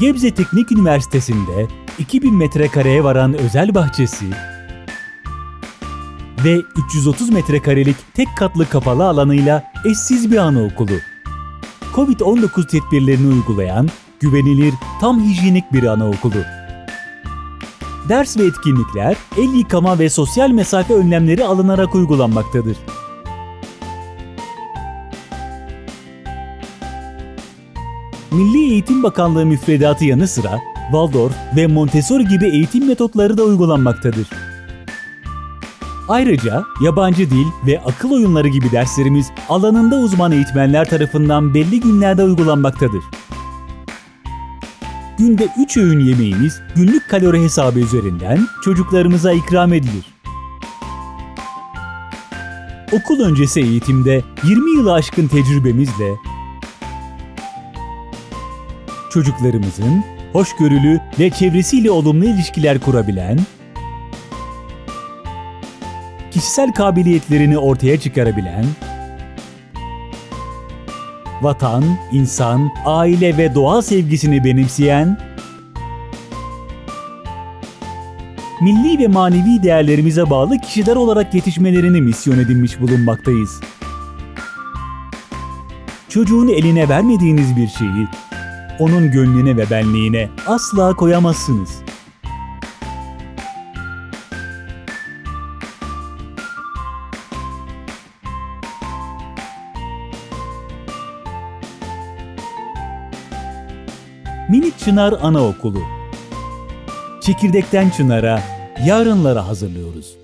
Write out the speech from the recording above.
Gebze Teknik Üniversitesi'nde 2000 metrekareye varan özel bahçesi ve 330 metrekarelik tek katlı kapalı alanıyla eşsiz bir anaokulu. Covid-19 tedbirlerini uygulayan, güvenilir, tam hijyenik bir anaokulu. Ders ve etkinlikler el yıkama ve sosyal mesafe önlemleri alınarak uygulanmaktadır. Milli Eğitim Bakanlığı müfredatı yanı sıra Waldorf ve Montessori gibi eğitim metotları da uygulanmaktadır. Ayrıca yabancı dil ve akıl oyunları gibi derslerimiz alanında uzman eğitmenler tarafından belli günlerde uygulanmaktadır. Günde 3 öğün yemeğimiz günlük kalori hesabı üzerinden çocuklarımıza ikram edilir. Okul öncesi eğitimde 20 yılı aşkın tecrübemizle çocuklarımızın hoşgörülü ve çevresiyle olumlu ilişkiler kurabilen, kişisel kabiliyetlerini ortaya çıkarabilen, vatan, insan, aile ve doğa sevgisini benimseyen, milli ve manevi değerlerimize bağlı kişiler olarak yetişmelerini misyon edinmiş bulunmaktayız. Çocuğun eline vermediğiniz bir şeyi onun gönlüne ve benliğine asla koyamazsınız. Minik Çınar Anaokulu Çekirdekten çınara, yarınlara hazırlıyoruz.